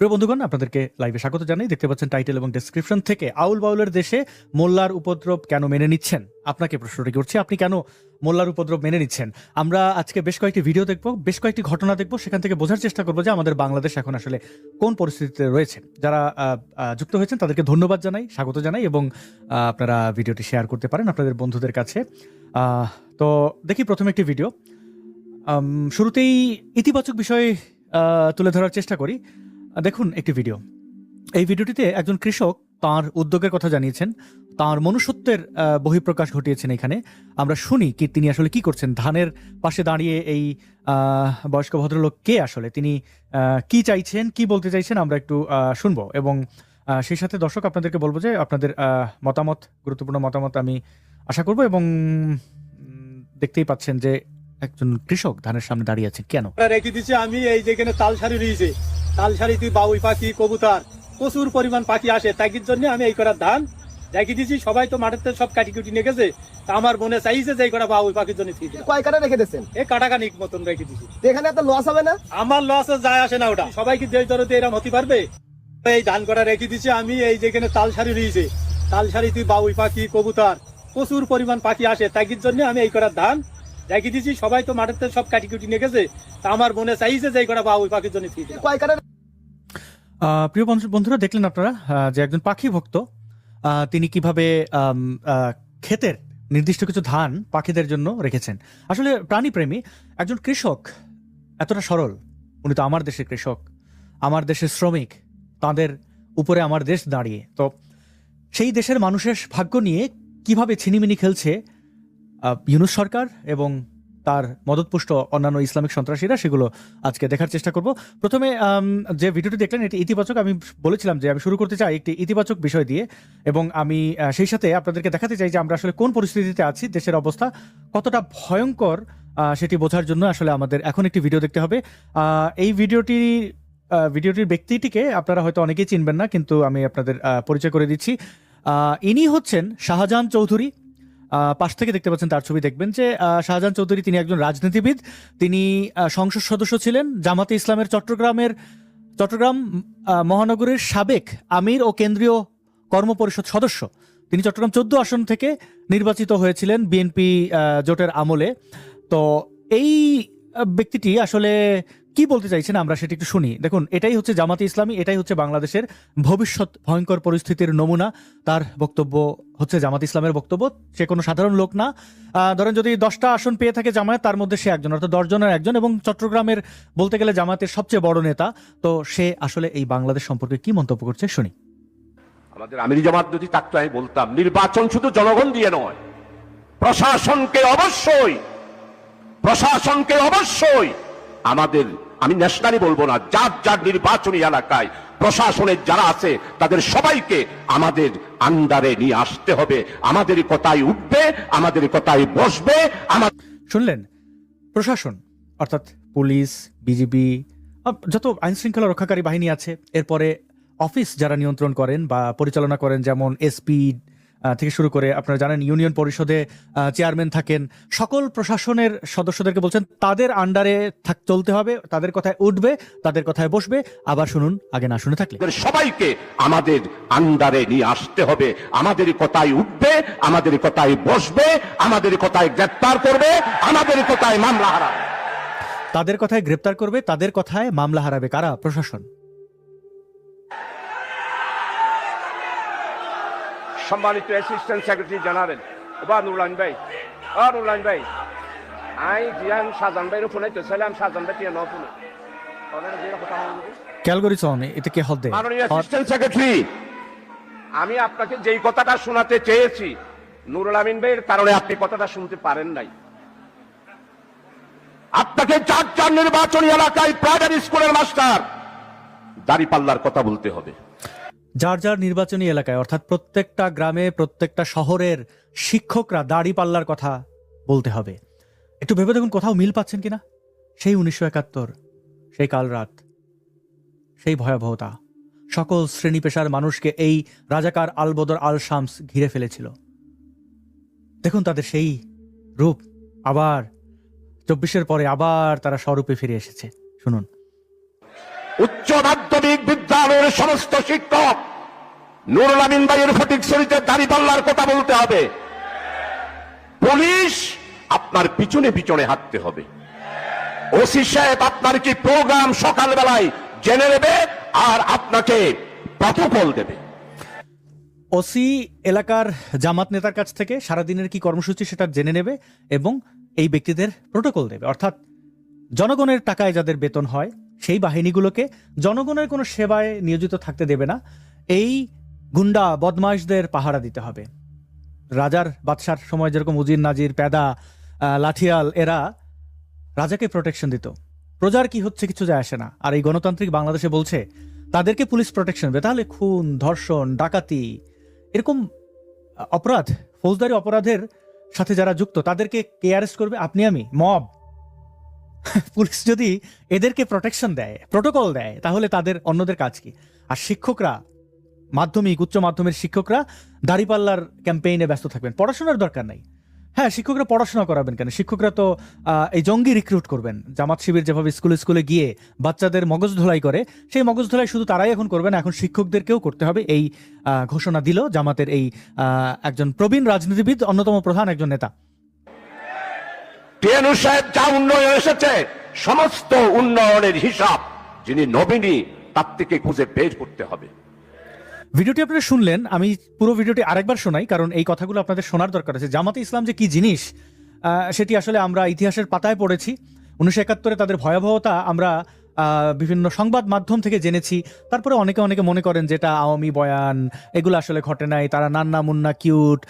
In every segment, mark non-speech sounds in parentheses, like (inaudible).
প্রিয় বন্ধুগণ, আপনাদেরকে লাইভে স্বাগত জানাই। দেখতে পাচ্ছেন টাইটেল এবং ডেসক্রিপশন থেকে আউল বাউলের দেশে মোল্লার উপদ্রব কেন মেনে নিচ্ছেন? আপনাকে প্রশ্নটি করছি, আপনি কেন মোল্লার উপদ্রব মেনে নিচ্ছেন? আমরা আজকে বেশ কয়েকটি ভিডিও দেখব, বেশ কয়েকটি ঘটনা দেখব, সেখান থেকে বোঝার চেষ্টা করব যে আমাদের বাংলাদেশ এখন আসলে কোন পরিস্থিতিতে রয়েছে। যারা যুক্ত হয়েছেন, তাদেরকে ধন্যবাদ জানাই, স্বাগত জানাই এবং আপনারা ভিডিওটি শেয়ার করতে পারেন আপনাদের বন্ধুদের কাছে। তো দেখি প্রথমে একটি ভিডিও শুরুতেই ইতিবাচক বিষয় তুলে ধরার চেষ্টা করি। দেখুন একটি ভিডিও এই ভিডিওটিতে একজন কৃষক তার উদ্যোগের কথা জানিয়েছেন, তার মনুষ্যত্বের বহিঃপ্রকাশ ঘটিয়েছেন এখানে। আমরা শুনি কি তিনি আসলে কি করছেন, ধানের পাশে দাঁড়িয়ে এই বয়স্ক ভদ্রলোক কে আসলে? তিনি কি চাইছেন, কি বলতে চাইছেন আমরা একটু শুনব। এবং সেই সাথে দর্শক আপনাদেরকে বলব যে আপনাদের মতামত, গুরুত্বপূর্ণ মতামত আমি আশা করব এবং দেখতেই পাচ্ছেন যে একজন কৃষক ধানের সামনে দাঁড়িয়ে আছেন। কেন? রেখে দিচ্ছি আমি এই যেখানে তাল সারি রয়েছে। তাল সারিতে বাউই পাখি কবুতর প্রচুর পরিমাণ পাখি আসে তাকির জন্য আমি এই করার ধান রেখে দিচ্ছি সবাই তো মাঠের সব কাটি কুটি নিয়ে গেছে তা আমার মনে চাইছে যে এই করা বাউই পাখির জন্য ঠিক কয় কাটা রেখে দিচ্ছেন এ কাটাকানিক মতন রেখে দিচ্ছি তো এখানে এত লস হবে না? আমার লসে যায় আসে না ওটা। সবাই কি দেশ দরতে এরম হতে পারবে? এই ধান করা রেখে দিচ্ছি আমি এই যেখানে তাল সারি রয়েছে। তাল সারিতে বাউই পাখি কবুতর প্রচুর পরিমাণ পাখি আসে তাকির জন্য আমি এই করার ধান রেখে দিছি সবাই তো মাঠের সব কাটি কুটি নিয়ে গেছে তা আমার মনে চাইছে যে এই করা বাউই পাখির জন্য ঠিক কয় কাটা প্রিয় বন্ধু- বন্ধুরা, দেখলেন আপনারা যে একজন পাখি ভক্ত তিনি কীভাবে ক্ষেতের নির্দিষ্ট কিছু ধান পাখিদের জন্য রেখেছেন। আসলে প্রাণীপ্রেমী একজন কৃষক এতটা সরল। উনি তো আমার দেশের কৃষক, আমার দেশের শ্রমিক, তাদের উপরে আমার দেশ দাঁড়িয়ে। তো সেই দেশের মানুষের ভাগ্য নিয়ে কীভাবে ছিনিমিনি খেলছে ইউনুস সরকার এবং তার মদতপুষ্ট অন্যান্য ইসলামিক সন্ত্রাসীরা সেগুলো আজকে দেখার চেষ্টা করব। প্রথমে যে ভিডিওটি দেখলেন, এটি ইতিবাচক। আমি বলেছিলাম যে আমি শুরু করতে চাই একটি ইতিবাচক বিষয় দিয়ে এবং আমি সেই সাথে আপনাদেরকে দেখাতে চাই যে আমরা আসলে কোন পরিস্থিতিতে আছি, দেশের অবস্থা কতটা ভয়ঙ্কর সেটি বোঝার জন্য আসলে আমাদের এখন একটি ভিডিও দেখতে হবে। এই ভিডিওটি ভিডিওটির ব্যক্তিটিকে আপনারা হয়তো অনেকেই চিনবেন না, কিন্তু আমি আপনাদের পরিচয় করে দিচ্ছি। ইনি হচ্ছেন শাহজাহান চৌধুরী। পাশ থেকে দেখতে পাচ্ছেন তার ছবি দেখবেন যে শাহজাহান চৌধুরী তিনি একজন রাজনীতিবিদ। তিনি সংসদ সদস্য ছিলেন জামাতে ইসলামের চট্টগ্রামের, চট্টগ্রাম মহানগরের সাবেক আমির ও কেন্দ্রীয় কর্মপরিষদ সদস্য। তিনি চট্টগ্রাম চোদ্দ আসন থেকে নির্বাচিত হয়েছিলেন বিএনপি জোটের আমলে। তো এই ব্যক্তিটি আসলে কি বলতে চাইছেন আমরা সেটি একটু শুনি। দেখুন, এটাই হচ্ছে জামাতে ইসলামী, এটাই হচ্ছে বাংলাদেশের ভবিষ্যৎ ভয়ঙ্কর পরিস্থিতির নমুনা। তার বক্তব্য হচ্ছে জামাত ইসলামের বক্তব্য। সে কোনো সাধারণ লোক না। ধরেন যদি দশটা আসন পেয়ে থাকে জামায়াত, তার মধ্যে সে একজন, অর্থাৎ দশজনের একজন এবং চট্টগ্রামের বলতে গেলে জামাতের সবচেয়ে বড় নেতা। তো সে আসলে এই বাংলাদেশ সম্পর্কে কি মন্তব্য করছে? শুনি। আমাদের আমিরি জামাত যদি থাকতো, আমি বলতাম, নির্বাচন শুধু জনগণ দিয়ে নয়, প্রশাসনকে অবশ্যই প্রশাসনকে অবশ্যই আমাদের, আমি ন্যাশনালি বলব না, যার যার নির্বাচনী এলাকায় প্রশাসনের যারা আছে, তাদের সবাইকে আমাদের আন্ডারে নিয়ে আসতে হবে। আমাদের কথায় উঠবে, আমাদের কথায় বসবে আমার শুনলেন? প্রশাসন, অর্থাৎ পুলিশ, বিজিবি যত আইন শৃঙ্খলা রক্ষাকারী বাহিনী আছে, এরপরে অফিস যারা নিয়ন্ত্রণ করেন বা পরিচালনা করেন, যেমন এসপি থেকে শুরু করে আপনারা জানেন ইউনিয়ন পরিষদে চেয়ারম্যান থাকেন। সকল প্রশাসনের সদস্যদেরকে বলছেন তাদের আন্ডারে থাক চলতে হবে তাদের কথায় উঠবে তাদের কথায় বসবে। আবার শুনুন আগে না শুনে থাকলে। সবাইকে আমাদের আন্ডারে নিয়ে আসতে হবে। আমাদের কথায় উঠবে আমাদের কথায় বসবে আমাদের কথায় গ্রেপ্তার করবে আমাদের কথায় মামলা হারাবে। তাদের কথায় গ্রেপ্তার করবে তাদের কথায় মামলা হারাবে কারা? প্রশাসন। সম্মানিত অ্যাসিস্ট্যান্ট সেক্রেটারি জানাবেন বা নুরলাইন ভাই। ও নুরলাইন ভাই। আই জিয়ান সাজান ভাইয়ের ফোনে তো ছিলাম সাজান ভাই টিয়া ন ফোনে ক্যালগরিসন এতে কে হদ্দে মাননীয় অ্যাসিস্ট্যান্ট সেক্রেটারি আমি আপনাকে যেই কথাটা শোনাতে চেয়েছি নুরুল আমিন ভাইয়ের কারণে আপনি কথাটা শুনতে পারেন নাই। আপনাকে চার চার নির্বাচনী এলাকায় প্রাইমারি স্কুলের মাস্টার দাড়ি পাল্লার কথা বলতে হবে। যার যার নির্বাচনী এলাকায়, অর্থাৎ প্রত্যেকটা গ্রামে, প্রত্যেকটা শহরের শিক্ষকরা দাড়ি পাল্লার কথা বলতে হবে। একটু ভেবে দেখুন কোথাও মিল পাচ্ছেন কিনা? সেই উনিশশো একাত্তর, সেই কাল রাত সেই ভয়াবহতা। সকল শ্রেণি পেশার মানুষকে এই রাজাকার আলবদর আল শামস ঘিরে ফেলেছিল। দেখুন তাদের সেই রূপ। আবার চব্বিশের পরে আবার তারা স্বরূপে ফিরে এসেছে। শুনুন। উচ্চ মাধ্যমিক বিদ্যালয়ের সমস্ত শিক্ষক নুরুল আমিন ভাইয়ের ফটিক শরীতে দাঁড়িপাল্লার কথা বলতে হবে। পুলিশ আপনার পিছনে পিছনে হাঁটতে হবে। ওসি সাহেব, আপনার কি প্রোগ্রাম সকালবেলায় জেনে নেবে আর আপনাকে প্রটোকল দেবে। ওসি এলাকার জামাত নেতার কাছ থেকে সারাদিনের কি কর্মসূচি সেটা জেনে নেবে এবং এই ব্যক্তিদের প্রোটোকল দেবে। অর্থাৎ জনগণের টাকায় যাদের বেতন হয় সেই বাহিনীগুলোকে জনগণের কোনো সেবায় নিয়োজিত থাকতে দেবে না। এই গুন্ডা বদমাইশদের পাহারা দিতে হবে। রাজার বাদশার সময় যেরকম উজির, নাজির, প্যাদা লাঠিয়াল, এরা রাজাকে প্রোটেকশন দিত। প্রজার কি হচ্ছে কিছু যায় আসে না। আর এই গণতান্ত্রিক বাংলাদেশে বলছে, তাদেরকে পুলিশ প্রোটেকশন দেবে। তাহলে খুন, ধর্ষণ, ডাকাতি, এরকম অপরাধ, ফৌজদারি অপরাধের সাথে যারা যুক্ত, তাদেরকে কে অ্যারেস্ট করবে? আপনি, আমি মব (laughs) পুলিশ যদি এদেরকে প্রোটেকশন দেয় প্রোটোকল দেয়, তাহলে তাদের অন্যদের কাজ কি? আর শিক্ষকরা, মাধ্যমিক, উচ্চ মাধ্যমের শিক্ষকরা দাড়িপাল্লার ক্যাম্পেইনে ব্যস্ত থাকবেন। পড়াশোনার দরকার নাই। হ্যাঁ শিক্ষকরা পড়াশোনা করাবেন কেন? শিক্ষকরা তো এই জঙ্গি রিক্রুট করবেন। জামাত শিবির যেভাবে স্কুলে স্কুলে গিয়ে বাচ্চাদের মগজ ধোলাই করে, সেই মগজ ধোলাই শুধু তারাই এখন করবে না, এখন শিক্ষকদেরকেও করতে হবে। এই ঘোষণা দিল জামাতের এই একজন প্রবীণ রাজনীতিবিদ, অন্যতম প্রধান একজন নেতা। টিএনু সাহেব যা উন্নয়ন এসেছে, সমস্ত উন্নয়নের হিসাব যিনি নবীনী তার থেকে খুঁজে বের করতে হবে। ভিডিওটি আপনারা শুনলেন, আমি পুরো ভিডিওটি আরেকবার শোনাই, কারণ এই কথাগুলো আপনাদের শোনার দরকার আছে। জামাতে ইসলাম যে কি জিনিস সেটি আসলে আমরা ইতিহাসের পাতায় পড়েছি। উনিশশো একাত্তরে তাদের ভয়াবহতা আমরা বিভিন্ন সংবাদ মাধ্যম থেকে জেনেছি। তারপরে অনেকে অনেকে মনে করেন যেটা আওয়ামী বয়ান, এগুলো আসলে ঘটে নাই। তারা নান্না মুন্না কিউট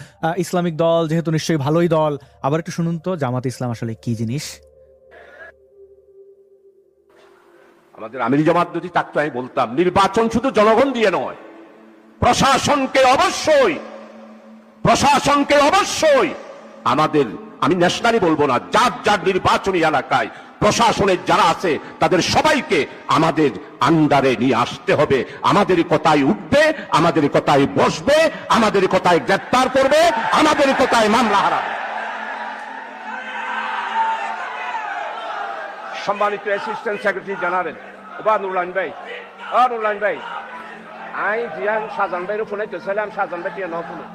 ইসলামিক দল যেহেতু নিশ্চয়ই ভালোই দল। আবার একটু শুনুন তো, জামাত ইসলাম আসলে কি জিনিস? আমাদের আমিরি জামাত যদি থাকতো, আমি বলতাম, নির্বাচন শুধু জনগণ দিয়ে নয়, প্রশাসনকে অবশ্যই প্রশাসনকে অবশ্যই আমাদের আমি ন্যাশনালি বলব না, যার যার নির্বাচনী এলাকায় প্রশাসনের যারা আছে, তাদের সবাইকে আমাদের আন্ডারে নিয়ে আসতে হবে। আমাদের কথায় উঠবে, আমাদের কথায় বসবে, আমাদের কথায় গ্রেপ্তার করবে, আমাদের কথায় মামলা হারাবে। সম্মানিত অ্যাসিস্ট্যান্ট সেক্রেটারি জেনারেল ওবা ভাই। ও নুরলাইন ভাই, আই জিয়ান সাজান ভাইয়ের ফোনে গেছিলাম, সাজান ভাই টিয়া ন ফোনে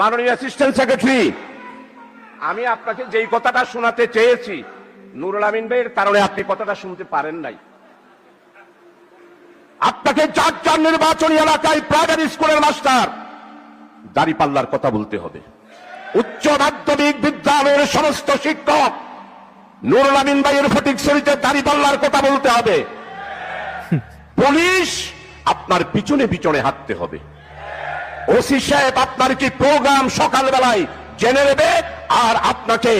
মাননীয় অ্যাসিস্ট্যান্ট সেক্রেটারি আমি আপনাকে যেই কথাটা শোনাতে চেয়েছি নুরুল আমিন ভাইয়ের কারণে আপনি কথাটা শুনতে পারেন নাই। আপনাকে যার যার নির্বাচনী এলাকায় প্রাইভেট স্কুলের মাস্টার দাড়িপাল্লার কথা বলতে হবে। উচ্চ মাধ্যমিক বিদ্যালয়ের সমস্ত শিক্ষক নুরুল আমিন ভাইয়ের ফটিক শরীতে দাড়িপাল্লার কথা বলতে হবে। পুলিশ আপনার পিছনে পিছনে হাঁটতে হবে। ওসি সাহেব, আপনার কি প্রোগ্রাম সকালবেলায় জেনে নেবে আর আপনাকে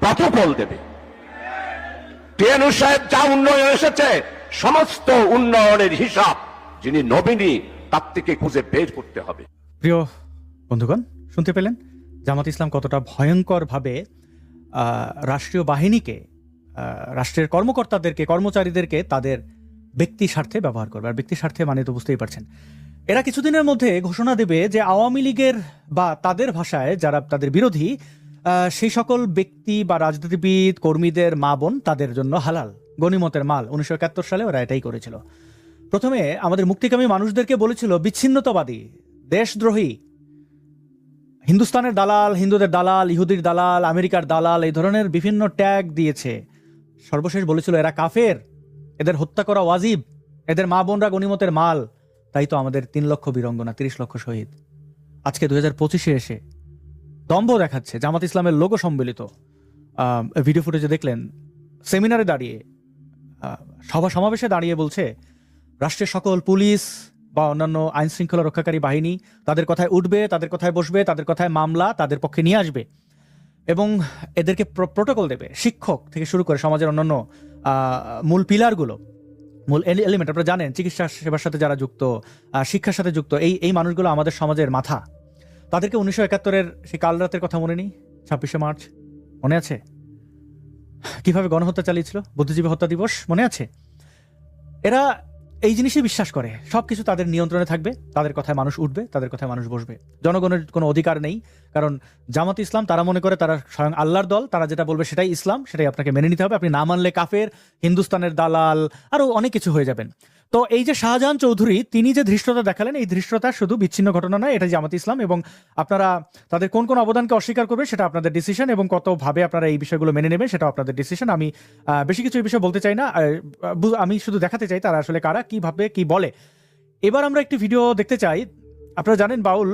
প্রটোকল দেবে? টিএনু সাহেব যা উন্নয়ন এসেছে, সমস্ত উন্নয়নের হিসাব যিনি নবীনী তার থেকে খুঁজে বের করতে হবে। প্রিয় বন্ধুগণ, শুনতে পেলেন জামাত ইসলাম কতটা ভয়ঙ্করভাবে রাষ্ট্রীয় বাহিনীকে রাষ্ট্রের কর্মকর্তাদেরকে, কর্মচারীদেরকে তাদের ব্যক্তি স্বার্থে ব্যবহার করবে। আর ব্যক্তি স্বার্থে মানে তো বুঝতেই পারছেন। এরা কিছুদিনের মধ্যে ঘোষণা দেবে যে আওয়ামী লীগের বা তাদের ভাষায় যারা তাদের বিরোধী সেই সকল ব্যক্তি বা রাজনীতিবিদ, কর্মীদের মা বোন তাদের জন্য হালাল, গণিমতের মাল। উনিশশো একাত্তর সালে ওরা এটাই করেছিল। প্রথমে আমাদের মুক্তিকামী মানুষদেরকে বলেছিল, বিচ্ছিন্নতাবাদী, দেশদ্রোহী, হিন্দুস্তানের দালাল, হিন্দুদের দালাল, ইহুদির দালাল, আমেরিকার দালাল, এই ধরনের বিভিন্ন ট্যাগ দিয়েছে। সর্বশেষ বলেছিল, এরা কাফের, এদের হত্যা করা ওয়াজিব, এদের মা বোনরা গণিমতের মাল। তাই তো আমাদের তিন লক্ষ বীরঙ্গনা তিরিশ লক্ষ শহীদ। আজকে দু হাজার পঁচিশে এসে দম্ভ দেখাচ্ছে জামাত ইসলামের লোগো সম্মিলিত। আহ, ভিডিও ফুটেজে দেখলেন সেমিনারে দাঁড়িয়ে সভা সমাবেশে দাঁড়িয়ে বলছে রাষ্ট্রের সকল পুলিশ বা অন্যান্য আইন শৃঙ্খলা রক্ষাকারী বাহিনী তাদের কথায় উঠবে তাদের কথায় বসবে তাদের কথায় মামলা তাদের পক্ষে নিয়ে আসবে এবং এদেরকে প্রোটোকল দেবে। শিক্ষক থেকে শুরু করে সমাজের অন্যান্য মূল পিলারগুলো মূল এলিমেন্ট আপনারা জানেন, চিকিৎসা সেবার সাথে যারা যুক্ত শিক্ষার সাথে যুক্ত, এই এই মানুষগুলো আমাদের সমাজের মাথা। তাদেরকে উনিশশো একাত্তরের সেই কাল রাতের কথা মনে নেই? ছাব্বিশে মার্চ? মনে আছে? কীভাবে গণহত্যা চালিয়েছিল? বুদ্ধিজীবী হত্যা দিবস? মনে আছে? এরা এই জিনিসই বিশ্বাস করে। সব কিছু তাদের নিয়ন্ত্রণে থাকবে, তাদের কথায় মানুষ উঠবে, তাদের কথায় মানুষ বসবে। জনগণের কোনো অধিকার নেই, কারণ জামাত ইসলাম তারা মনে করে তারা স্বয়ং আল্লাহর দল, তারা যেটা বলবে সেটাই ইসলাম, সেটাই আপনাকে মেনে নিতে হবে। আপনি না মানলে কাফের, হিন্দুস্তানের দালাল আরও অনেক কিছু হয়ে যাবেন। তো এই যে শাহজাহান চৌধুরী, তিনি যে ধৃষ্টতা দেখালেন, এই ধৃষ্টতা শুধু বিচ্ছিন্ন ঘটনা নয়, এটা জামাত ইসলাম এবং আপনারা তাদের কোন কোন অবদানকে অস্বীকার করবে সেটা আপনাদের ডিসিশন এবং কতভাবে আপনারা এই বিষয়গুলো মেনে নেবেন সেটা আপনাদের ডিসিশন আমি বেশি কিছু এই বিষয়ে বলতে চাই না আমি শুধু দেখাতে চাই তারা আসলে কারা কীভাবে কি বলে। এবার আমরা একটি ভিডিও দেখতে চাই। আপনারা জানেন বাউল,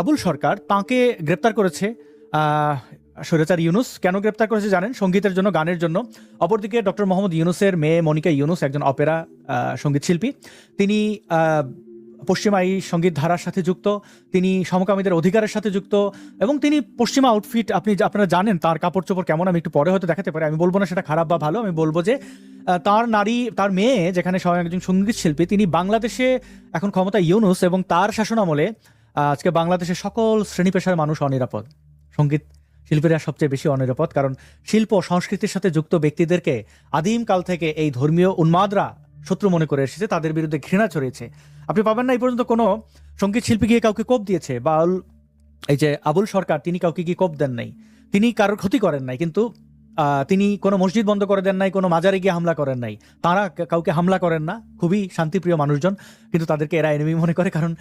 আবুল সরকার তাকে গ্রেপ্তার করেছে স্বৈরাচার ইউনুস কেন গ্রেপ্তার করেছে জানেন? সঙ্গীতের জন্য, গানের জন্য। অপরদিকে ডক্টর মোহাম্মদ ইউনুসের মেয়ে মনিকা ইউনুস একজন অপেরা সংগীত শিল্পী। তিনি পশ্চিমাই সংগীত ধারার সাথে যুক্ত, তিনি সমকামীদের অধিকারের সাথে যুক্ত এবং তিনি পশ্চিমা আউটফিট আপনি আপনারা জানেন তার কাপড় চোপড় কেমন, আমি একটু পরে হয়তো দেখাতে পারি। আমি বলব না সেটা খারাপ বা ভালো, আমি বলব যে তার নারী, তার মেয়ে, যেখানে স্বয়ং একজন সংগীত শিল্পী, তিনি বাংলাদেশে এখন ক্ষমতা ইউনুস এবং তার শাসনামলে আজকে বাংলাদেশের সকল শ্রেণি পেশার মানুষ অনিরাপদ। সংগীত শিল্পীরা সবচেয়ে বেশি অনিরাপদ, কারণ শিল্প সংস্কৃতির সাথে যুক্ত ব্যক্তিদেরকে আদিমকাল থেকে এই ধর্মীয় উন্মাদরা শত্রু মনে করে এসেছে, তাদের বিরুদ্ধে ঘৃণা ছড়িয়েছে। আপনি পাবেন না এই পর্যন্ত কোনো সংগীত শিল্পী গিয়ে কাউকে কোপ দিয়েছে, বা এই যে আবুল সরকার, তিনি কাউকে গিয়ে কোপ দেন নাই। তিনি কারোর ক্ষতি করেন নাই, কিন্তু তিনি কোনো মসজিদ বন্ধ করে দেন নাই, কোনো মাজারে গিয়ে হামলা করেন নাই। তারা কাউকে হামলা করেন না, খুবই শান্তিপ্রিয় মানুষজন, কিন্তু তাদেরকে এরা এনিমি মনে করে, কারণ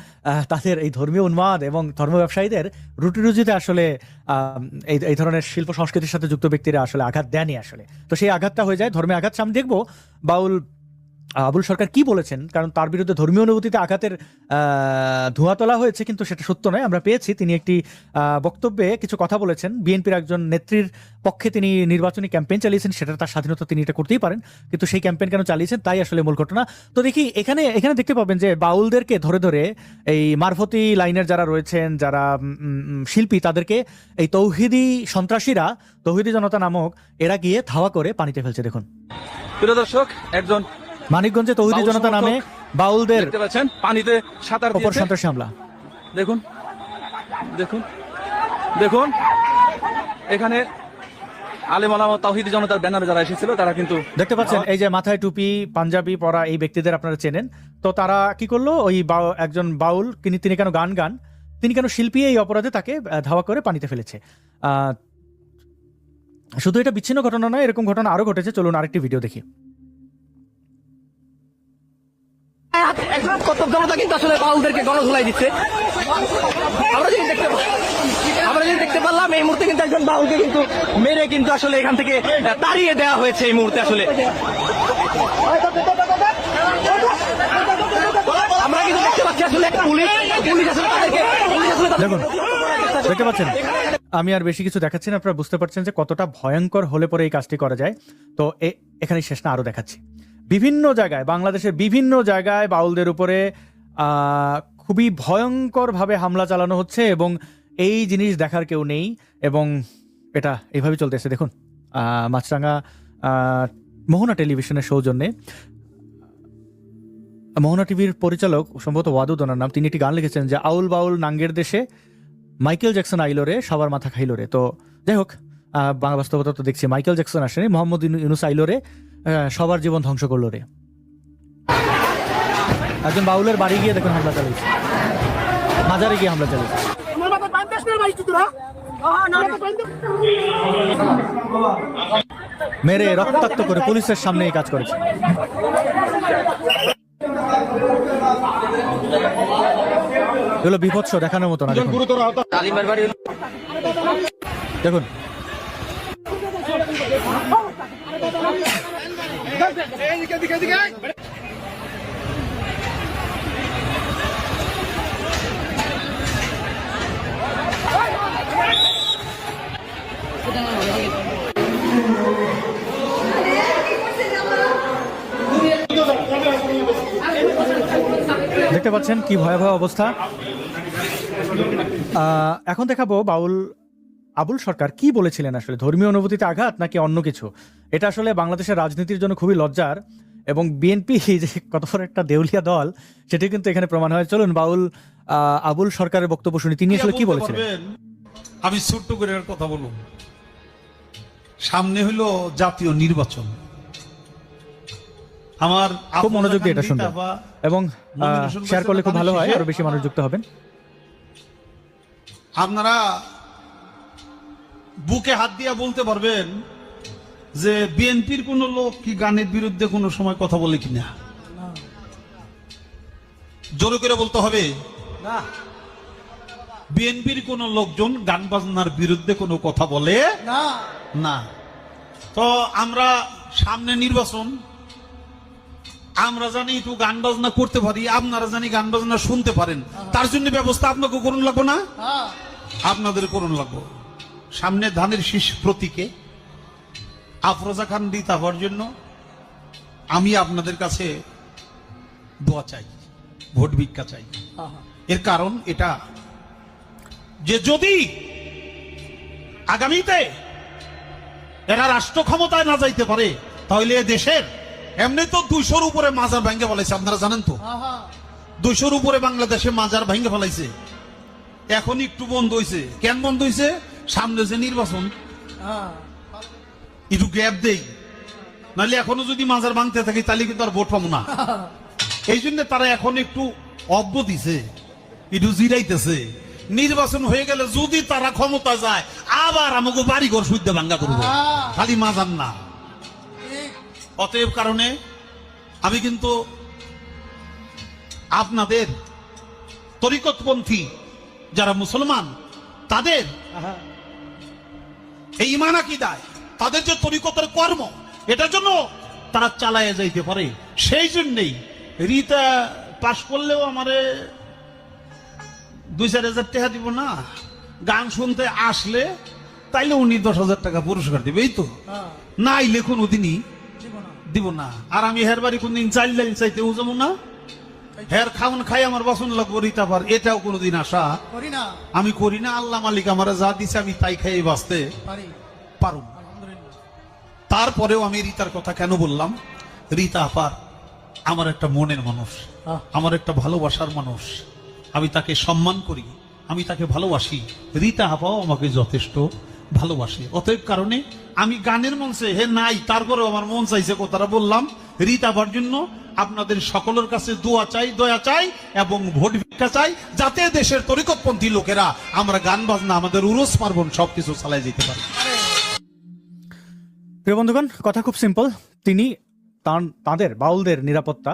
তাদের এই ধর্মীয় উন্মাদ এবং ধর্ম ব্যবসায়ীদের রুটি রুজিতে আসলে এই এই ধরনের শিল্প সংস্কৃতির সাথে যুক্ত ব্যক্তিরা আসলে আঘাত দেয়নি আসলে। তো সেই আঘাতটা হয়ে যায়, ধর্মে আঘাত সামনে দেখব বাউল আবুল সরকার কি বলেছেন? কারণ তার বিরুদ্ধে ধর্মীয় অনুভূতিতে আঘাতের ধোঁয়া তোলা হয়েছে, কিন্তু সেটা সত্য নয়। আমরা পেয়েছি, তিনি একটি বক্তব্যে কিছু কথা বলেছেন। বিএনপির একজন নেত্রীর পক্ষে তিনি নির্বাচনী ক্যাম্পেইন চালিয়েছেন, সেটা তার স্বাধীনতা তিনি এটা করতেই পারেন, কিন্তু সেই ক্যাম্পেইন কেন চালিয়েছেন, তাই আসলে মূল ঘটনা। তো দেখি, এখানে এখানে দেখতে পাবেন যে বাউলদেরকে ধরে ধরে এই মারফতি লাইনের যারা রয়েছেন, যারা শিল্পী, তাদেরকে এই তৌহিদি সন্ত্রাসীরা, তৌহিদি জনতা নামক, এরা গিয়ে ধাওয়া করে পানিতে ফেলছে। দেখুন। প্রিয় দর্শক, একজন মানিকগঞ্জে তৌহিদি জনতা নামে বাউলদের দেখতে পাচ্ছেন পানিতে সাঁতার দিয়েছে। সন্ত্রাসী হামলা। দেখুন দেখুন দেখুন। এখানে আলেম আলামত তাহিদি জনতার ব্যানারে যারা এসেছিল তারা কিন্তু দেখতে পাচ্ছেন এই যে মাথায় টুপি পাঞ্জাবি পরা এই ব্যক্তিদের আপনারা চেনেন। তো তারা কি করল? ওই একজন বাউল তিনি তিনি কেন গান গান তিনি কেন শিল্পী এই অপরাধে তাকে ধাওয়া করে পানিতে ফেলেছে। শুধু এটা বিচ্ছিন্ন ঘটনা নয় এরকম ঘটনা আরও ঘটেছে। চলুন আরেকটি ভিডিও দেখি। কতক জনতা কিন্তু আসলে বাউলদেরকে গণধোলাই দিচ্ছে। আমরা যদি দেখতে আমরা যদি দেখতে পারলাম এই মুহূর্তে কিন্তু একজন বাউলকে কিন্তু মেরে কিন্তু আসলে এখান থেকে তাড়িয়ে দেওয়া হয়েছে এই মুহূর্তে আসলে। আমরা কিন্তু দেখতে পাচ্ছি আসলে পুলিশ পুলিশ আসলে তাদেরকে পুলিশ আসলে তাদেরকে দেখুন দেখতে পাচ্ছেন? আমি আর বেশি কিছু দেখাচ্ছি না আপনারা বুঝতে পারছেন যে কতটা ভয়ঙ্কর হলে পরে এই কাজটি করা যায়। তো এখানে শেষ না আরও দেখাচ্ছি। বিভিন্ন জায়গায় বাংলাদেশের বিভিন্ন জায়গায় বাউলদের উপরে খুবই ভয়ঙ্করভাবে হামলা চালানো হচ্ছে এবং এই জিনিস দেখার কেউ নেই এবং এটা এইভাবে চলতেছে দেখুন মাছরাঙা মোহনা টেলিভিশনের সৌজন্যে মোহনা টিভির পরিচালক সম্ভবত ওয়াদুদ ওনার নাম তিনি একটি গান লিখেছেন যে আউল বাউল নাঙ্গের দেশে মাইকেল জ্যাকসন আইলো রে সবার মাথা খাইলো রে তো যাই হোক বাংলা বাস্তবতা তো দেখছি মাইকেল জ্যাকসন আসেনি মোহাম্মদ ইউনুস আইলো রে আহ, সবার জীবন ধ্বংস করল রে। একজন বাউলের বাড়ি গিয়ে দেখুন হামলা চালিয়েছে। মাজারে গিয়ে হামলা চালিয়েছে। মেরে রক্তাক্ত করে পুলিশের সামনে এই কাজ করেছে। এগুলো বিভৎস দেখানোর মতো না দেখুন। দেখতে পাচ্ছেন কি ভয়াবহ অবস্থা। এখন দেখাবো বাউল আবুল সরকার কি বলেছিলেন আসলে? ধর্মীয় অনুভূতিতে আঘাত নাকি অন্য কিছু? এটা আসলে বাংলাদেশের রাজনীতির জন্য খুবই লজ্জার এবং বিএনপি (laughs) যে কত বড় একটা দেউলিয়া দল সেটি কিন্তু এখানে প্রমাণ হয়। চলুন বাউল আবুল সরকারের বক্তব্য শুনি। তিনি আসলে কি বলেছিলেন? আমি ছোট্ট করে কথা বলুন সামনে হলো জাতীয় নির্বাচন। আমার খুব মনোযোগ দিয়ে এটা শুনবেন। এবং শেয়ার করলে খুব ভালো হয়। আরও বেশি মানুষ যুক্ত হবেন। আপনারা বুকে হাত দিয়া বলতে পারবেন যে বিএনপির কোন লোক কি গানের বিরুদ্ধে কোনো সময় কথা বলে কিনা? জোরে করে বলতে হবে। না। বিএনপির কোন লোকজন গান বাজনার বিরুদ্ধে কোনো কথা বলে না। না। তো আমরা সামনে নির্বাচন। আমরা জানি একটু গান বাজনা করতে পারি আপনারা জানি গান বাজনা শুনতে পারেন। তার জন্য ব্যবস্থা আপনাকে করুন লাগবো না? আপনাদের করুন লাগবো। সামনে ধানের শীষ প্রতীকে আফরোজা খান রীতা হওয়ার জন্য আমি আপনাদের কাছে দোয়া চাই ভোট ভিক্ষা চাই। এর কারণ এটা যে যদি আগামীতে এরা রাষ্ট্র ক্ষমতায় না যাইতে পারে তাহলে দেশের এমনি তো দুইশোর উপরে মাজার ভেঙে ফেলাইছে আপনারা জানেন তো? দুইশোর উপরে বাংলাদেশে মাজার ভেঙে ফেলাইছে। এখন একটু বন্ধ হইছে। কেন বন্ধ হইছে? সামনে যে নির্বাচন। একটু গ্যাপ দেই। নাহলে এখনও যদি মাজার ভাঙতে থাকি তাহলে কিন্তু আর ভোট পাবো না। (laughs) এই জন্য তারা এখন একটু অব্য দিছে একটু জিরাইতেছে। নির্বাচন হয়ে গেলে যদি তারা ক্ষমতা যায় আবার আমাকে বাড়ি ঘর শুদ্ধ ভাঙ্গা করব। খালি মাজার না। অতএব কারণে আমি কিন্তু আপনাদের তরিকতপন্থী যারা মুসলমান তাদের এই ইমান আকিদায় তাদের যে তরিকতের কর্ম এটার জন্য তারা চালায় যাইতে পারে। সেই জন্যেই রিতা পাশ করলেও আমারে দুই চার হাজার টাকা দিব না। গান শুনতে আসলে তাইলে উনি দশ হাজার টাকা পুরস্কার দিবে এই তো। না আইলে কোনোদিনই দিব না। আর আমি হের বাড়ি কোনদিন চাইল চাইতেও যাব না। হের খাওন খাই আমার বাসন লাগবো রীতা পার। এটাও কোনোদিন আশা। করি না। আমি করি না আল্লাহ মালিক আমার যা দিছে আমি তাই খাই বাঁচতে পারি। তারপরেও আমি রিতার কথা কেন বললাম? রিতা আপার আমার একটা মনের মানুষ আমার একটা ভালোবাসার মানুষ। আমি তাকে সম্মান করি আমি তাকে ভালোবাসি। রীতা আপাও আমাকে যথেষ্ট ভালোবাসে। অতএব কারণে আমি গানের মঞ্চে, হে নাই তারপরেও আমার মন চাইছে কথাটা বললাম রীতা আপার জন্য আপনাদের সকলের কাছে দোয়া চাই, দয়া চাই এবং ভোট ভিক্ষা চাই, যাতে দেশের তরিকতপন্থী লোকেরা আমরা গান, বাজনা, আমাদের উরস, পার্বণ সবকিছু চালাই যেতে পারি। প্রিয় বন্ধুগণ, কথা খুব সিম্পল তিনি তাদের, বাউলদের নিরাপত্তা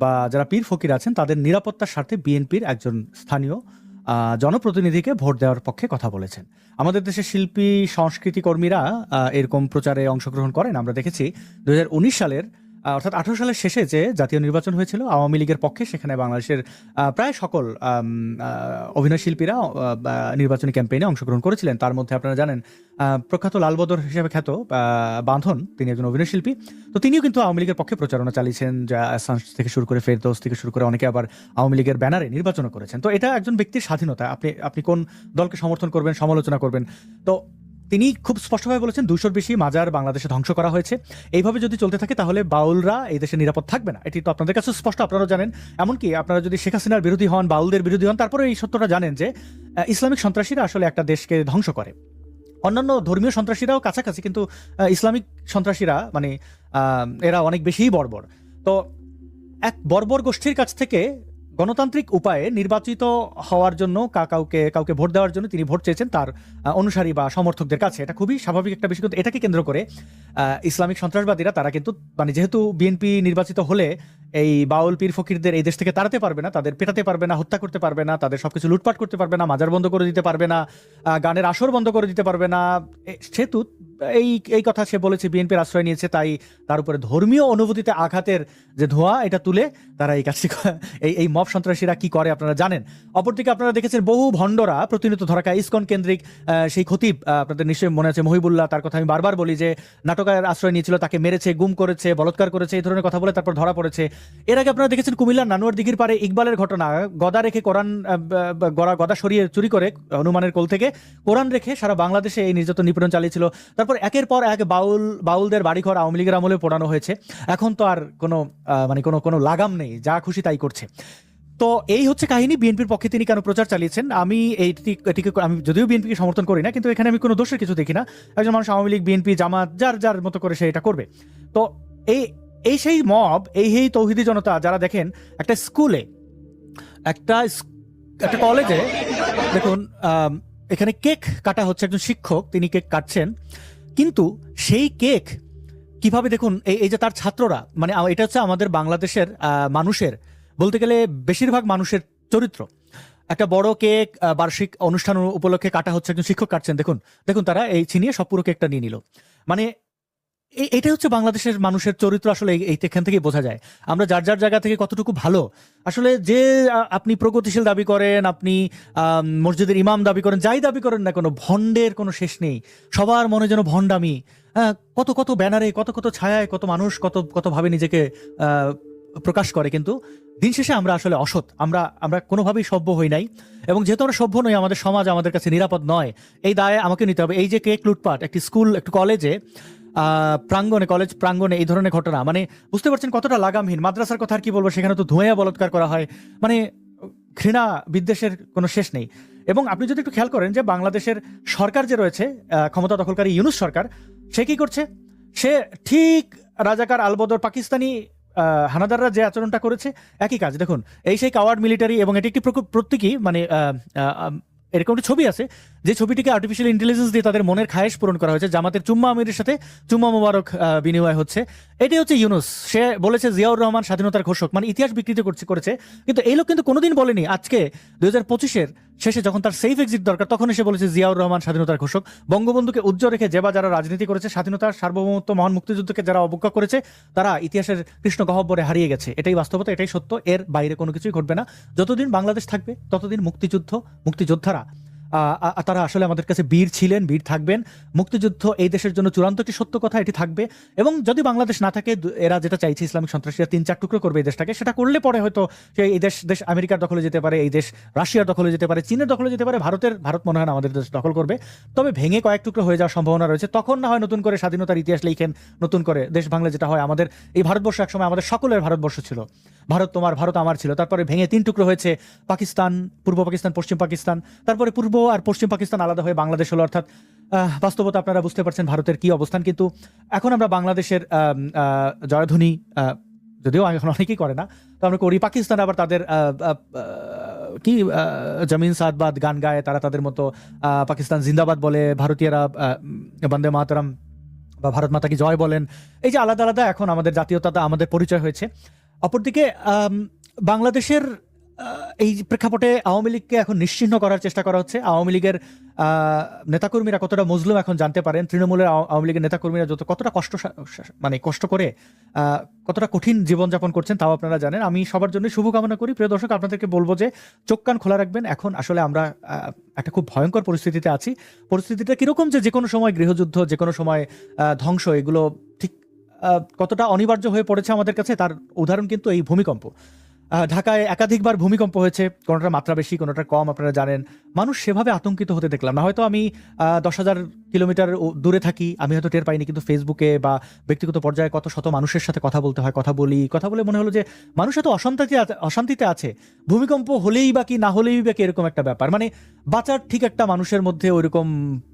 বা যারা পীর ফকির আছেন, তাদের নিরাপত্তার স্বার্থে বিএনপির একজন স্থানীয় জনপ্রতিনিধিকে ভোট দেওয়ার পক্ষে কথা বলেছেন। আমাদের দেশে শিল্পী সংস্কৃতি কর্মীরা এরকম প্রচারে অংশগ্রহণ করেন। আমরা দেখেছি দু হাজার উনিশ সালের অর্থাৎ আঠারো সালের শেষে যে জাতীয় নির্বাচন হয়েছিল, আওয়ামী লীগের পক্ষে সেখানে বাংলাদেশের প্রায় সকল অভিনয় শিল্পীরা নির্বাচনী ক্যাম্পেইনে অংশগ্রহণ করেছিলেন। তার মধ্যে আপনারা জানেন প্রখ্যাত লালবদর হিসেবে খ্যাত বাঁধন, তিনি একজন অভিনয় শিল্পী। তো তিনিও কিন্তু আওয়ামী লীগের পক্ষে প্রচারণা চালিয়েছেন, যা আসাঞ্জ থেকে শুরু করে ফেরদৌস থেকে শুরু করে অনেকে আবার আওয়ামী লীগের ব্যানারে নির্বাচন করেছেন। তো এটা একজন ব্যক্তির স্বাধীনতা। আপনি আপনি কোন দলকে সমর্থন করবেন, সমালোচনা করবেন? তো তিনি খুব স্পষ্টভাবে বলেছেন দুশোর বেশি মাজার বাংলাদেশে ধ্বংস করা হয়েছে। এইভাবে যদি চলতে থাকে, তাহলে বাউলরা এই দেশে নিরাপদ থাকবে না। এটি তো আপনাদের কাছে স্পষ্ট, আপনারাও জানেন। এমনকি আপনারা যদি শেখ হাসিনার বিরোধী হন, বাউলদের বিরোধী হন তারপরে এই সত্যটা জানেন যে ইসলামিক সন্ত্রাসীরা আসলে একটা দেশকে ধ্বংস করে। অন্যান্য ধর্মীয় সন্ত্রাসীরাও কাছাকাছি, কিন্তু ইসলামিক সন্ত্রাসীরা মানে এরা অনেক বেশিই বর্বর। তো এক বর্বর গোষ্ঠীর কাছ থেকে গণতান্ত্রিক উপায়ে নির্বাচিত হওয়ার জন্য কাউকে কাউকে ভোট দেওয়ার জন্য তিনি ভোট চেয়েছেন তার অনুসারী বা সমর্থকদের কাছে। এটা খুবই স্বাভাবিক একটা বিষয়, কিন্তু এটাকে কেন্দ্র করে ইসলামিক সন্ত্রাসবাদীরা তারা কিন্তু মানে যেহেতু বিএনপি নির্বাচিত হলে এই বাউল পীর ফকিরদের এই দেশ থেকে তাড়াতে পারবে না, তাদের পেটাতে পারবে না, হত্যা করতে পারবে না, তাদের সবকিছু লুটপাট করতে পারবে না, মাজার বন্ধ করে দিতে পারবে না গানের আসর বন্ধ করে দিতে পারবে না সেহেতু এই এই কথা সে বলেছে, বিএনপির আশ্রয় নিয়েছে, তাই তার উপরে ধর্মীয় অনুভূতিতে আঘাতের যে ধোঁয়া, এটা তুলে তারা এই কাজটি এই এই মব সন্ত্রাসীরা কি করে আপনারা জানেন। অপরদিকে আপনারা দেখেছেন বহু ভণ্ডরা প্রতিনিয়ত ধরা খায় ইসকন কেন্দ্রিক সেই খতিব আপনাদের নিশ্চয়ই মনে আছে মহিবুল্লাহ, তার কথা আমি বারবার বলি যে নাটকের আশ্রয় নিয়েছিল, তাকে মেরেছে, গুম করেছে, বলৎকার করেছে, এই ধরনের কথা বলে তারপর ধরা পড়েছে। এর আগে আপনারা দেখেছেন কুমিল্লার নানুয়ার দিঘির পারে ইকবালের ঘটনা, গদা রেখে কোরআন গড়া, গদা সরিয়ে চুরি করে হনুমানের কোল থেকে কোরআন রেখে সারা বাংলাদেশে এই নির্যাতন নিপীড়ন চালিয়েছিল। তারপর একের পর এক বাউল, বাউলদের বাড়িঘর আওয়ামী লীগের আমলে পোড়ানো হয়েছে। এখন তো আর কোনো মানে কোনো কোনো লাগাম নেই, যা খুশি তাই করছে। তো এই হচ্ছে কাহিনী, বিএনপির পক্ষে তিনি কেন প্রচার চালিয়েছেন? আমি এইটি, এটিকে, আমি যদিও বিএনপিকে সমর্থন করি না, কিন্তু এখানে আমি কোনো দোষের কিছু দেখি না। একজন মানুষ আওয়ামী লীগ, বিএনপি, জামাত, যার যার মতো করে সে এটা করবে। তো এই এই সেই মব, এই সেই তৌহিদি জনতা, যারা দেখেন, একটা স্কুলে, একটা একটা কলেজে, দেখুন এখানে কেক কাটা হচ্ছে একজন শিক্ষক, তিনি কেক কাটছেন। কিন্তু সেই কেক, কীভাবে দেখুন, এই যে তার ছাত্ররা মানে এটা হচ্ছে আমাদের বাংলাদেশের মানুষের, বলতে গেলে বেশিরভাগ মানুষের চরিত্র। একটা বড় কেক বার্ষিক অনুষ্ঠান উপলক্ষে কাটা হচ্ছে, একজন শিক্ষক কাটছেন, দেখুন দেখুন তারা এই ছিনিয়ে সব পুরো কেকটা নিয়ে নিল। মানে এটা হচ্ছে বাংলাদেশের মানুষের চরিত্র আসলে এই- এই এখান থেকেই বোঝা যায়। আমরা যার যার জায়গা থেকে কতটুকু ভালো, আসলে যে আপনি প্রগতিশীল দাবি করেন, আপনি মসজিদের ইমাম দাবি করেন, যাই দাবি করেন না কোনো, ভণ্ডের কোনো শেষ নেই। সবার মনে যেন ভণ্ডামি। হ্যাঁ কত কত ব্যানারে, কত কত ছায়ায়, কত মানুষ কত কত ভাবে নিজেকে প্রকাশ করে। কিন্তু দিন শেষে আমরা আসলে অসৎ। আমরা আমরা কোনোভাবেই সভ্য হই নাই। এবং যেহেতু আমরা সভ্য নই, আমাদের সমাজ আমাদের কাছে নিরাপদ নয়, এই দায়ে আমাকে নিতে হবে। এই যে কেক লুটপাট, একটি স্কুল, একটি কলেজে প্রাঙ্গণে কলেজ প্রাঙ্গণে এই ধরনের ঘটনা মানে বুঝতে পারছেন কতটা লাগামহীন। মাদ্রাসার কথা আর কি বলব, সেখানে তো ধোঁয়া বলৎকার করা হয়। মানে ঘৃণা বিদ্বেষের কোনো শেষ নেই। এবং আপনি যদি একটু খেয়াল করেন যে বাংলাদেশের সরকার যে রয়েছে ক্ষমতা দখলকারী ইউনুস সরকার, সে কি করছে? সে ঠিক রাজাকার আলবদর পাকিস্তানি হানাদাররা যে আচরণটা করেছে, একই কাজ। দেখুন, এই সেই কাওয়ার্ড মিলিটারি এবং এটি একটি প্রত্যেকই মানে এরকম একটা ছবি আছে, যে ছবিটিকে আর্টিফিশিয়াল ইন্টেলিজেন্স দিয়ে তাদের মনের খায়েশ পূরণ করা হয়েছে। জামাতের চুম্মা আমিরের সাথে চুম্মা মোবারক বিনিময় হচ্ছে। এটি হচ্ছে ইউনুস। সে বলেছে, জিয়াউর রহমান স্বাধীনতার ঘোষক। মানে ইতিহাস বিকৃত করছে, করেছে। কিন্তু এই লোক কিন্তু কোনোদিন বলেনি, আজকে দু হাজার পঁচিশের শেষে যখন তার সেফ এক্সিট দরকার তখন এসে বলেছে, জিয়াউর রহমান স্বাধীনতার ঘোষক। বঙ্গবন্ধুকে উজ্জ্বল রেখে যেবা যারা রাজনীতি করেছে স্বাধীনতার সার্বভৌমত্ব মহান মুক্তিযুদ্ধকে যারা অবজ্ঞা করেছে, তারা ইতিহাসের কৃষ্ণ গহব্বরে হারিয়ে গেছে। এটাই বাস্তবতা, এটাই সত্য। এর বাইরে কোনো কিছুই ঘটবে না। যতদিন বাংলাদেশ থাকবে, ততদিন মুক্তিযুদ্ধ, মুক্তিযোদ্ধারা তারা আসলে আমাদের কাছে বীর ছিলেন, বীর থাকবেন। মুক্তিযুদ্ধ এই দেশের জন্য চূড়ান্ত একটি সত্য কথা, এটি থাকবে। এবং যদি বাংলাদেশ না থাকে এরা যেটা চাইছে, ইসলামিক সন্ত্রাসীরা তিন চার টুকরো করবে এই দেশটাকে। সেটা করলে পরে হয়তো সে এই দেশ দেশ আমেরিকার দখলে যেতে পারে, এই দেশ রাশিয়ার দখলে যেতে পারে, চীনের দখলে যেতে পারে, ভারতের, ভারত মনে হয় আমাদের দেশ দখল করবে। তবে ভেঙে কয়েক টুকরো হয়ে যাওয়ার সম্ভাবনা রয়েছে। তখন না হয় নতুন করে স্বাধীনতার ইতিহাস লিখেন, নতুন করে দেশ বাংলা যেটা হয় আমাদের, এই ভারতবর্ষ একসময় আমাদের সকলের ভারতবর্ষ ছিল। ভারত তোমার, ভারত আমার ছিল। তারপরে ভেঙে তিন টুকরো হয়েছে পাকিস্তান, পূর্ব পাকিস্তান, পশ্চিম পাকিস্তান। তারপরে পূর্ব আর পশ্চিম পাকিস্তান আলাদা হয়ে বাংলাদেশ হলো, অর্থাৎ বাস্তবতা আপনারা বুঝতে পারছেন ভারতের কি অবস্থান। কিন্তু এখন আমরা বাংলাদেশের জয়ধ্বনি যদিও এখন অনেকেই করে না, তো আমরা করি। পাকিস্তান আবার তাদের কি জমিন সাদবাদ গান গায়, তারা তাদের মতো পাকিস্তান জিন্দাবাদ বলে, ভারতীয়রা বন্দে মাতরম বা ভারত মাতা কি জয় বলেন। এই যে আলাদা আলাদা এখন আমাদের জাতীয়তা, আমাদের পরিচয় হয়েছে। অপরদিকে বাংলাদেশের এই প্রেক্ষাপটে আওয়ামী লীগকে এখন নিশ্চিহ্ন করার চেষ্টা করা হচ্ছে। আওয়ামী লীগের নেতাকর্মীরা কতটা মজলুম এখন জানতে পারেন। তৃণমূলের আওয়ামী লীগের নেতাকর্মীরা যত, কতটা কষ্ট মানে কষ্ট করে কতটা কঠিন জীবনযাপন করছেন তাও আপনারা জানেন। আমি সবার জন্য শুভকামনা করি। প্রিয় দর্শক, আপনাদেরকে বলব যে, চোখ কান খোলা রাখবেন। এখন আসলে আমরা একটা খুব ভয়ঙ্কর পরিস্থিতিতে আছি। পরিস্থিতিটা কীরকম যে যে কোনো সময় গৃহযুদ্ধ যে কোনো সময় ধ্বংস, এগুলো ঠিক কতটা অনিবার্য হয়ে পড়েছে আমাদের কাছে, তার উদাহরণ কিন্তু এই ভূমিকম্প। ঢাকায় একাধিকবার ভূমিকম্প হয়েছে, কোনোটার মাত্রা বেশি কোনোটা কম, আপনারা জানেন। মানুষ সেভাবে আতঙ্কিত হতে দেখলাম না। হয়তো আমি দশ হাজার কিলোমিটার দূরে থাকি, আমি হয়তো টের পাইনি, কিন্তু ফেসবুকে বা ব্যক্তিগত পর্যায়ে কত শত মানুষের সাথে কথা বলতে হয়, কথা বলি, কথা বলে মনে হলো যে, মানুষ এত অশান্তি অশান্তিতে আছে। ভূমিকম্প হলেই বা কি, না হলেই বা কি এরকম একটা ব্যাপার। মানে বাঁচার ঠিক একটা মানুষের মধ্যে ওইরকম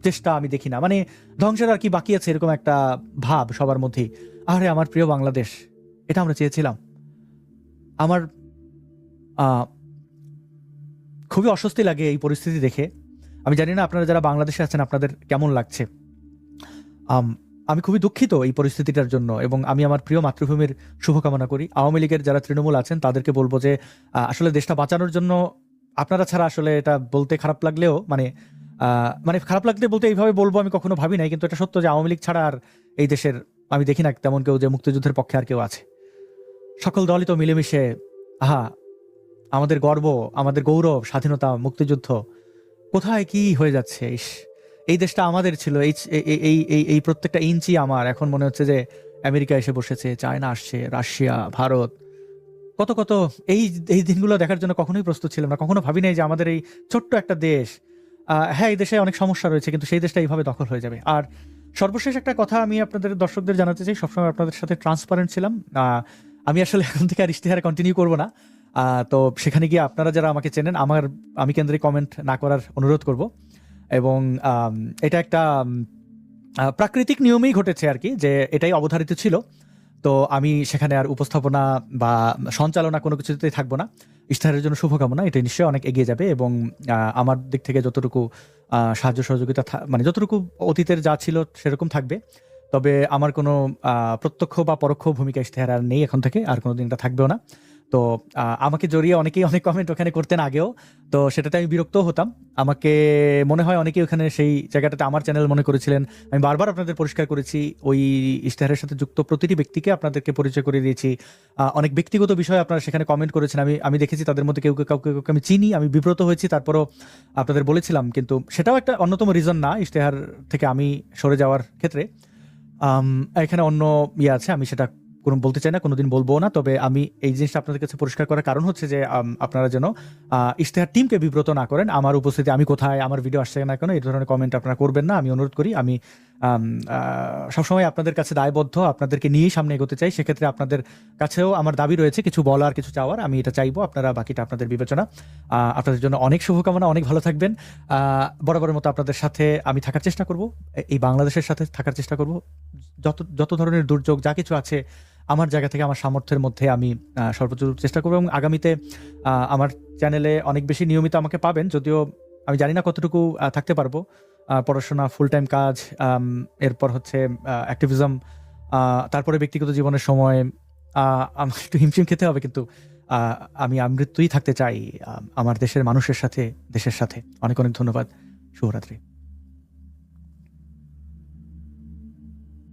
চেষ্টা আমি দেখি না। মানে ধ্বংসের আর কি বাকি আছে, এরকম একটা ভাব সবার মধ্যেই। আরে, আমার প্রিয় বাংলাদেশ, এটা আমরা চেয়েছিলাম। আমার খুবই অস্বস্তি লাগে এই পরিস্থিতি দেখে। আমি জানি না আপনারা যারা বাংলাদেশে আছেন, আপনাদের কেমন লাগছে। আমি খুবই দুঃখিত এই পরিস্থিতিটার জন্য এবং আমি আমার প্রিয় মাতৃভূমির শুভকামনা করি। আওয়ামী লীগের যারা তৃণমূল আছেন, তাদেরকে বলব যে আসলে দেশটা বাঁচানোর জন্য আপনারা ছাড়া আসলে এটা বলতে খারাপ লাগলেও মানে মানে খারাপ লাগলে বলতে এইভাবে বলব আমি কখনো ভাবি নাই, কিন্তু এটা সত্য যে আওয়ামী লীগ ছাড়া আর এই দেশের আমি দেখি না তেমন কেউ যে মুক্তিযুদ্ধের পক্ষে আর কেউ আছে। সকল দলই তো মিলেমিশে, আহা, আমাদের গর্ব, আমাদের গৌরব, স্বাধীনতা, মুক্তিযুদ্ধ, কোথায় কি হয়ে যাচ্ছে? ইস, এই দেশটা আমাদের ছিল, এই, এই- এই প্রত্যেকটা ইঞ্চি আমার। এখন মনে হচ্ছে যে আমেরিকা এসে বসেছে, চায়না আসছে, রাশিয়া, ভারত। কত কত, এই এই দিনগুলো দেখার জন্য কখনোই প্রস্তুত ছিলাম না। কখনো ভাবি নাই যে আমাদের এই ছোট্ট একটা দেশ হ্যাঁ এই দেশে অনেক সমস্যা রয়েছে, কিন্তু সেই দেশটা এইভাবে দখল হয়ে যাবে। আর সর্বশেষ একটা কথা আমি আপনাদের, দর্শকদের জানাতে চাই। সবসময় আপনাদের সাথে ট্রান্সপারেন্ট ছিলাম। আমি আসলে এখন থেকে আর ইশতেহার কন্টিনিউ করব না। তো সেখানে গিয়ে আপনারা যারা আমাকে চেনেন, আমার, আমি কেন্দ্রে কমেন্ট না করার অনুরোধ করব। এবং এটা একটা প্রাকৃতিক নিয়মেই ঘটেছে আর কি, যে এটাই অবধারিত ছিল। তো আমি সেখানে আর উপস্থাপনা বা সঞ্চালনা কোনো কিছুতেই থাকব না। ইশতেহারের জন্য শুভকামনা, এটা নিশ্চয়ই অনেক এগিয়ে যাবে এবং আমার দিক থেকে যতটুকু সাহায্য সহযোগিতা মানে যতটুকু অতীতের যা ছিল সেরকম থাকবে। তবে আমার কোনো প্রত্যক্ষ বা পরোক্ষ ভূমিকা ইশতেহার আর নেই এখন থেকে, আর কোনোদিন এটা থাকবেও না। তো আমাকে জড়িয়ে অনেকেই অনেক কমেন্ট ওখানে করতেন আগেও। তো সেটাতে আমি বিরক্ত হতাম। আমাকে মনে হয় অনেকেই ওখানে সেই জায়গাটাতে আমার চ্যানেল মনে করেছিলেন। আমি বারবার আপনাদের পরিষ্কার করেছি। ওই ইশতেহারের সাথে যুক্ত প্রতিটি ব্যক্তিকে আপনাদেরকে পরিচয় করে দিয়েছি। অনেক ব্যক্তিগত বিষয়ে আপনারা সেখানে কমেন্ট করেছেন। আমি আমি দেখেছি তাদের মধ্যে কেউ কেউ কাউকে কাউকে আমি চিনি, আমি বিব্রত হয়েছি, তারপরও আপনাদের বলেছিলাম। কিন্তু সেটাও একটা অন্যতম রিজন না ইশতেহার থেকে আমি সরে যাওয়ার ক্ষেত্রে। এখানে অন্য ইয়ে আছে, আমি সেটা কোনো বলতে চাই না, কোনোদিন বলব না, তবে আমি এই জিনিসটা আপনাদের কাছে পরিষ্কার করার কারণ হচ্ছে যে আপনারা যেন ইশতেহার টিমকে বিব্রত না করেন। আমার উপস্থিতি, আমি কোথায়, আমার ভিডিও আসছে না কেন, এই ধরনের কমেন্ট আপনারা করবেন না, আমি অনুরোধ করি, আমি সবসময় আপনাদের কাছে দায়বদ্ধ, আপনাদেরকে নিয়েই সামনে এগোতে চাই। সেক্ষেত্রে আপনাদের কাছেও আমার দাবি রয়েছে, কিছু বলার, কিছু চাওয়ার। আমি এটা চাইব, আপনারা বাকিটা আপনাদের বিবেচনা। আপনাদের জন্য অনেক শুভকামনা, অনেক ভালো থাকবেন। বরাবরের মতো আপনাদের সাথে আমি থাকার চেষ্টা করব এই বাংলাদেশের সাথে থাকার চেষ্টা করব। যত যত ধরনের দুর্যোগ, যা কিছু আছে, আমার জায়গা থেকে, আমার সামর্থ্যের মধ্যে আমি সর্বোচ্চ চেষ্টা করব এবং আগামীতে আমার চ্যানেলে অনেক বেশি নিয়মিত আমাকে পাবেন, যদিও আমি জানি না কতটুকু থাকতে পারব। পড়াশোনা ফুল টাইম কাজ এরপর হচ্ছে অ্যাক্টিভিজম তারপরে ব্যক্তিগত জীবনের সময় আমার একটু হিমশিম খেতে হবে কিন্তু আমি আমৃত্যুই থাকতে চাই আমার দেশের মানুষের সাথে, দেশের সাথে। অনেক অনেক ধন্যবাদ। শুভরাত্রি।